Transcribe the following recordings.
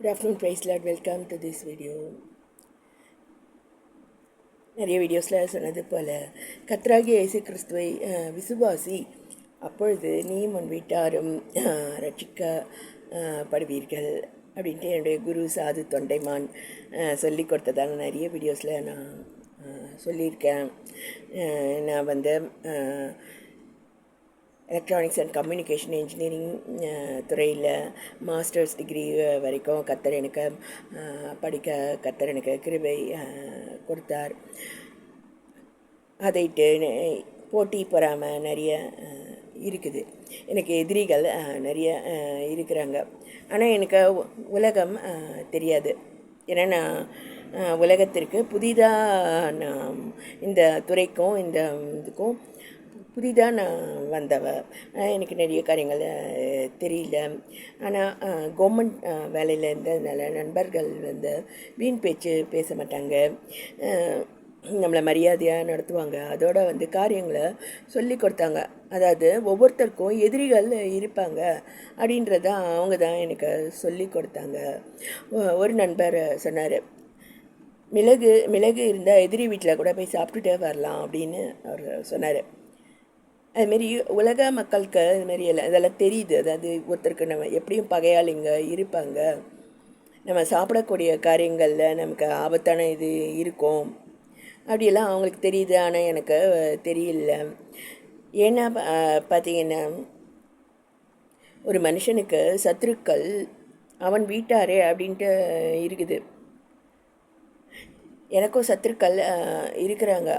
Good afternoon praise lord welcome to this video நிறைய வீடியோஸில் சொன்னது போல் கத்ராகி இயேசு கிறிஸ்துவை விசுவாசி அப்பொழுது நீயும் உன் வீட்டாரும் அஹ், ரட்சிக்கப்படுவீர்கள் அப்படின்ட்டு என்னுடைய குரு சாது தொண்டைமான் சொல்லி கொடுத்ததால் நிறைய வீடியோஸில் நான் சொல்லியிருக்கேன். நான் வந்து எலக்ட்ரானிக்ஸ் அண்ட் கம்யூனிகேஷன் இன்ஜினியரிங் துறையில் மாஸ்டர்ஸ் டிகிரி வரைக்கும் கத்தர் எனக்கு படிக்க கத்தர் எனக்கு கிருபை கொடுத்தார். அதைட்டு போட்டி பொறாமல் நிறைய இருக்குது. எனக்கு எதிரிகள் நிறைய இருக்கிறாங்க. ஆனால் எனக்கு உலகம் தெரியாது. ஏன்னா நான் உலகத்திற்கு புதிதாக நான் இந்த துறைக்கும் இந்த இதுக்கும் புதிதாக நான் வந்தவ எனக்கு நிறைய காரியங்கள் தெரியல. ஆனால் கவர்மெண்ட் வேலையில் இருந்ததுனால நண்பர்கள் வந்து வீண் பேச்சு பேச மாட்டாங்க. நம்மளை மரியாதையாக நடத்துவாங்க. அதோட வந்து காரியங்களை சொல்லி கொடுத்தாங்க. அதாவது ஒவ்வொருத்தருக்கும் எதிரிகள் இருப்பாங்க அப்படின்றத அவங்க தான் எனக்கு சொல்லி கொடுத்தாங்க. ஒரு நண்பர் சொன்னார் மிளகு மிளகு இருந்தால் எதிரி வீட்டில் கூட போய் சாப்பிட்டுட்டே வரலாம் அப்படின்னு அவர் சொன்னார். அதுமாரி உலக மக்களுக்கு இதுமாரி எல்லாம் இதெல்லாம் தெரியுது. அதாவது ஒருத்தருக்கு நம்ம எப்படியும் பகையாளிங்க இருப்பாங்க. நம்ம சாப்பிடக்கூடிய காரியங்களில் நமக்கு ஆபத்தான இது இருக்கும். அப்படியெல்லாம் அவங்களுக்கு தெரியுது. ஆனால் எனக்கு தெரியல. ஏன்னா பார்த்தீங்கன்னா ஒரு மனுஷனுக்கு சத்துருக்கள் அவன் வீட்டாரே அப்படின்ட்டு இருக்குது. எனக்கும் சத்துருக்கள் இருக்கிறாங்க.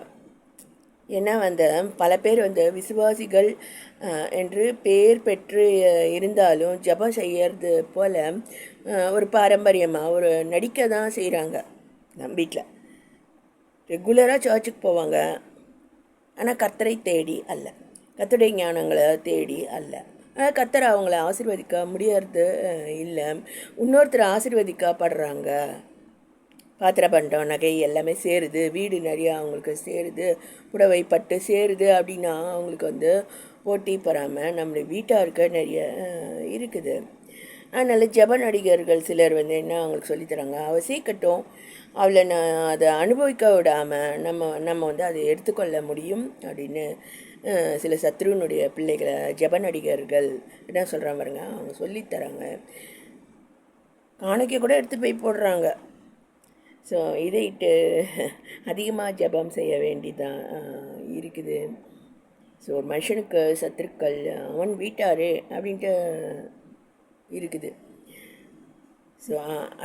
ஏன்னா வந்து பல பேர் வந்து விசுவாசிகள் என்று பேர் பெற்று இருந்தாலும் ஜெபம் செய்யறது போல் ஒரு பாரம்பரியமாக ஒரு நடிக்க தான் செய்கிறாங்க நம்ம வீட்டில் ரெகுலராக சர்ச்சுக்கு போவாங்க. ஆனால் கத்தரை தேடி அல்ல. கத்தடை ஞானங்களை தேடி அல்ல. ஆனால் கத்தரை அவங்கள ஆசிர்வதிக்க முடியறது இல்லை. இன்னொருத்தர் ஆசீர்வதிக்கப்படுறாங்க. பாத்திர பண்டம் நகை எல்லாமே சேருது வீடு நிறையா அவங்களுக்கு சேருது புடவை பட்டு சேருது அப்படின்னா அவங்களுக்கு வந்து போட்டி பொறாமல் நம்மளுடைய வீட்டாருக்கு நிறைய இருக்குது. அதனால் ஜெப நடிகர்கள் சிலர் வந்து என்ன அவங்களுக்கு சொல்லித்தராங்க அவள் சீக்கட்டும் அவளை நான் அதை அனுபவிக்க விடாமல் நம்ம நம்ம வந்து அதை எடுத்துக்கொள்ள முடியும் அப்படின்னு சில சத்ருனுடைய பிள்ளைகளை ஜெப நடிகர்கள் என்ன சொல்கிறாங்க பாருங்க? அவங்க சொல்லித்தராங்க காணிக்க கூட எடுத்து போய் போடுறாங்க. ஸோ இதைட்டு அதிகமாக ஜெபம் செய்ய வேண்டிதான் இருக்குது. ஸோ ஒரு மனுஷனுக்கு சத்துருக்கள் அவன் வீட்டார் அப்படின்ட்டு இருக்குது. ஸோ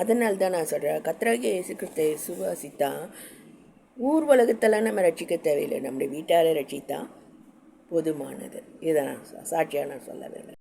அதனால் தான் நான் சொல்கிறேன் கத்ராகிய இயேசு சுவாசித்தான் ஊர் உலகத்தெல்லாம் நம்ம ரட்சிக்க தேவையில்லை. நம்முடைய வீட்டாரை ரட்சித்தான் போதுமானது. இதை நான் சாட்சியாக நான் சொல்ல விரும்புகிறேன்